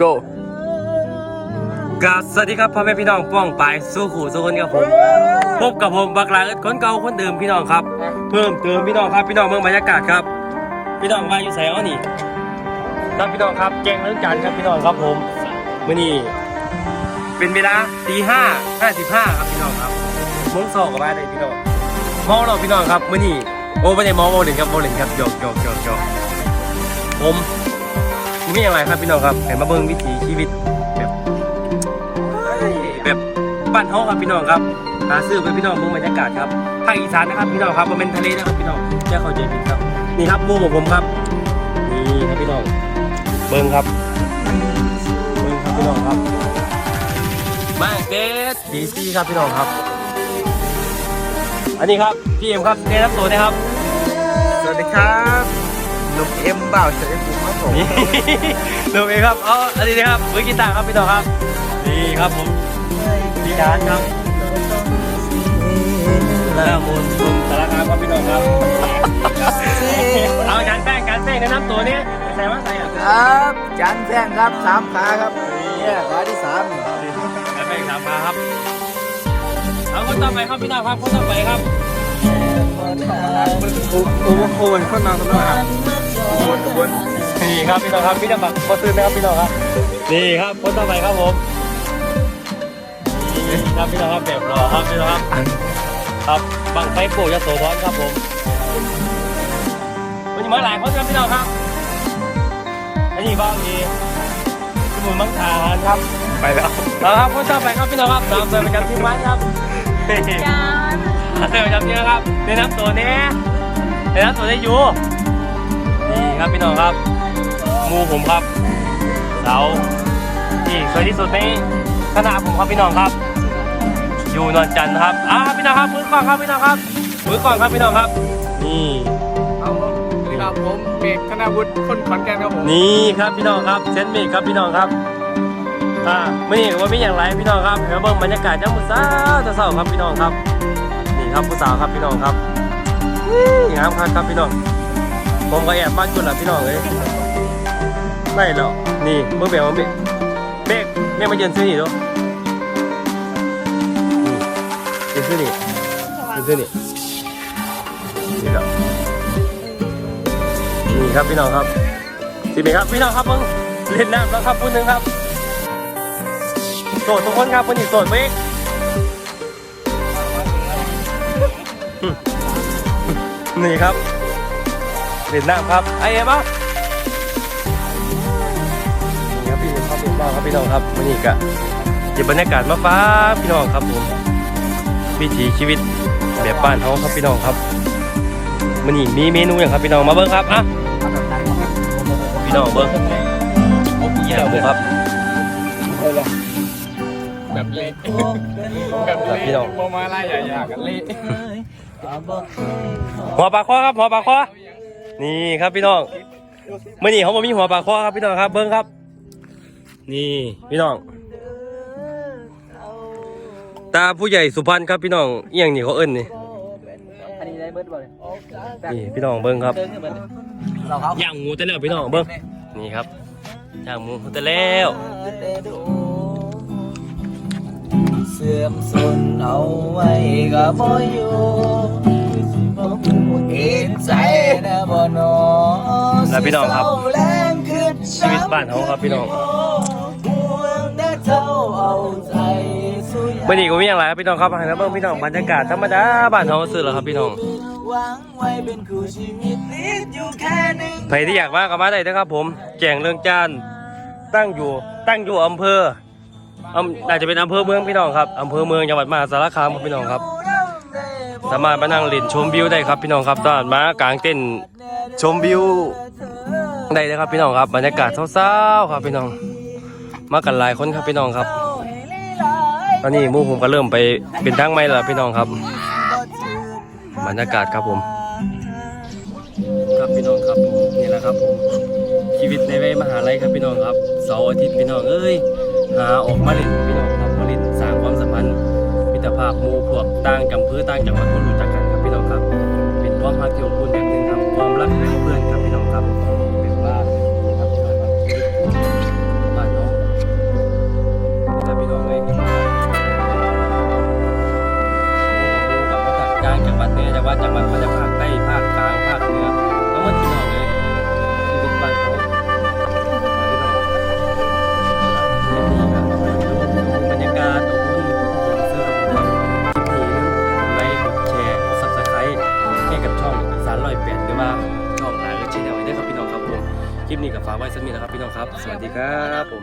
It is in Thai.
go กราบสวัสดีครับพ่อแม่พี่น้องป้องไปสู้ขู่สู้คนกับผมพบกับผมบักหลาเอิ้นคนเก่าคนเดิมพี่น้องครับ เพิ่มเติมพี่น้องครับพี่น้องเมืองบรรยากาศครับ พี่น้องมาอยู่ใส่อ้อนี่ครับพี่น้องครับแกงเรื่องการครับพี่น้องครับผมมื่อนี้เป็นเวลาตีห้าห้าสิบห้าครับพี่น้องครับมงสองกับบ้านเลยพี่น้องเมาเราพี่น้องครับมื่อนี้โอ้ไม่ได้เมาโมเลนครับโมเลนครับหยอกหยอกหยอกหยอกผม มีอย่างไรครับพี่น้องครับเห็นมาเบิ่งวิถีชีวิตแบบแบบบ้านเฮาครับพี่น้องครับหาซื้อไปพี่น้องเมืองบรรยากาศครับภาคอีสานนะครับพี่น้องครับมันเป็นทะเลนะครับพี่น้องจะเข้าใจผิดครับนี่ครับหมูของผมครับนี่ครับพี่น้องเบิ้งครับเบิ้งครับพี่น้องครับบ้าเด็ดดีซีครับพี่น้องครับ อันนี้ครับพี่เอ็มครับแนะนำตัวนะครับ สวัสดีครับ หนุ่มเอ็มบ่าวเฉยภูมิครับผมนี่ดูเองครับอ๋ออันนี้นะครับมือกีตาร์ครับพี่น้องครับนี่ครับผมพี่ดานครับแล้วมูลคุณสารคามครับพี่น้องครับเอาจานแป้งจานแป้งแนะนำตัวนี้ใส่ว่าใส่อะครับจันแท่งครับสามขาครับเนี่ยขาที่สามจานแป้งสามมาครับเอาคนต่อไปครับพี่น้องครับคนต่อไปครับ โอ้โอ้โอ้คนนอนคนนอน ครับบนบนนี่ครับพี่น้องครับพี่น้องบักมาซื้อนะครับพี่น้องครับนี่ครับคนต่อไปครับผมนี่ครับพี่น้องครับแบบรอครับพี่น้องครับครับบังไฟโป่ยโสธรครับผมวันนี้มาหลายคนครับพี่น้องครับอันนี้บ้างดีสมุนมังทานครับไปแล้วเอาครับคนต่อไปครับพี่น้องครับตามเดินประจำที่บ้านครับจานเดินประจำที่นะครับแนะนำตัวแน่แนะนำตัวได้อยู่นี่ ครับพี่น้องครับหมูผมครับเสาที่สวยที่สุดในคณะผมครับพี่น้องครับ อยู่นวลจันทร์นะครับอ่าพี่น้องครับมือกล้องครับพี่น้องครับมือกล้องครับพี่น้องครับ นี่เอาสวัสดีครับผมเบกธนวุฒิคนขอนแก่นครับผมนี่ครับพี่น้องครับเซนต์เมกครับพี่น้องครับอ่าไม่นี่ว่ามีอย่างไรพี่น้องครับเดี๋ยวเบิ่งบรรยากาศยามมื้อเช้าจะเช้าครับพี่น้องครับ นี่ครับผู้สาวครับพี่น้องครับงามครับครับพี่น้อง ผมก็แอบบ้านจุดละพี่น้องเลยไม่หรอกนี่เมื่อเบลเมฆเมฆเมฆมาเยืนซื้อนี่ดูนี่ยืนซื้อนี่ยืนซื้อนี่นี่ครับนี่ครับพี่น้องครับสิเมฆครับพี่น้องครับเพิ่งเล่นน้ำแล้วครับพูดหนึ่งครับโสดทุกคนครับวันนี้โสดเมฆนี่ครับ เวียดนามครับไอเอ็มอะนี่ครับพี่เอ็มครับพี่บ้าครับพี่น้องครับวันนี้ก็เก็บบรรยากาศมาฟ้าพี่น้องครับผมวิถีชีวิตแบบบ้านเขาครับพี่น้องครับวันนี้มีเมนูอย่างครับพี่น้องมาเบิ้งครับอะพี่น้องเบิ้งโอ้ยแย่ผมครับแบบเละแบบครับพี่น้องมมาล่ใหญ่ๆกันเละหัวปลาคอครับหัวปลาคอ นี่ครับพี่น้องเมื่อนี้เขาบอกมีหัวปลาคอครับพี่น้องครับเบิ้งครับ นี่พี่น้อง ตาผู้ใหญ่สุพรรณครับพี่น้องเอียงนี่เขาเอิ้นนี่อันนี้ได้เบิร์ดบ่เลยนี่พี่น้องเบิ้งครับเดินขึ้นเบิร์ดเราครับย่างหมูแต่แล้วพี่น้องเบิ้งนี่ครับย่างหมูแต่แล้วเสื่อมสูญเอาไว้ก็บ่อยู่ เห็นใจนะบ่นอแล้วพี่น้องครับเศาแรงขึ้นชีวิตบ้านเขาครับพี่น้องห่วงแต่เท่าเอาใจสู้เมื่อนี้ก็มีอย่างไรครับพี่น้องครับให้มาเบิ้งพี่น้องบรรยากาศธรรมดาบ้านเขาซื้อแล้วครับพี่น้องหวังไว้เป็นคู่ชีวิตติดอยู่แค่หนึ่งใครที่อยากมาก็มาได้นะครับ ผม แจงเรื่องจานตั้งอยู่ตั้งอยู่อำเภออำน่าจะเป็นอำเภอเมืองพี่น้องครับอำเภอเมืองจังหวัดมหาสารคามครับพี่น้องครับ สามารถมานั่งเล่นชมวิวได้ครับพี่น้องครับตอนมากลางเต้นท์ชมวิวได้นะครับพี่น้องครับบรรยากาศเศร้าๆครับพี่น้อง มากันหลายคนครับพี่น้องครับตอนนี้มู่ผมก็เริ่มไปเป็นทางไม่แล้วพี่น้องครับบรรยากาศครับผม ครับพี่น้องครับนี่แหละครับผมชีวิตในวัยมหาลัยครับพี่น้องครับเสาร์อาทิตย์พี่น้องเอ้ยหาออกมาเล่นพี่น้องครับมาเล่นสร้างความสัมพันธ์ มิตรภาพหมู่พวกต่างจำพื้ต่างจังหวัดคนรู้จักกันครับพี่น้องครับ เป็นความรักที่อบอุ่นแบบนึงครับความรักของเพื่อนครับพี่น้องครับเป็นว่านี่ครับ ว่าช่องหลายชแนลไว้ด้วยครับพี่น้องครับผมคลิปนี้กับฟ้ากไว้สักนิดนะครับพี่น้องครับ สวัสดีครับผม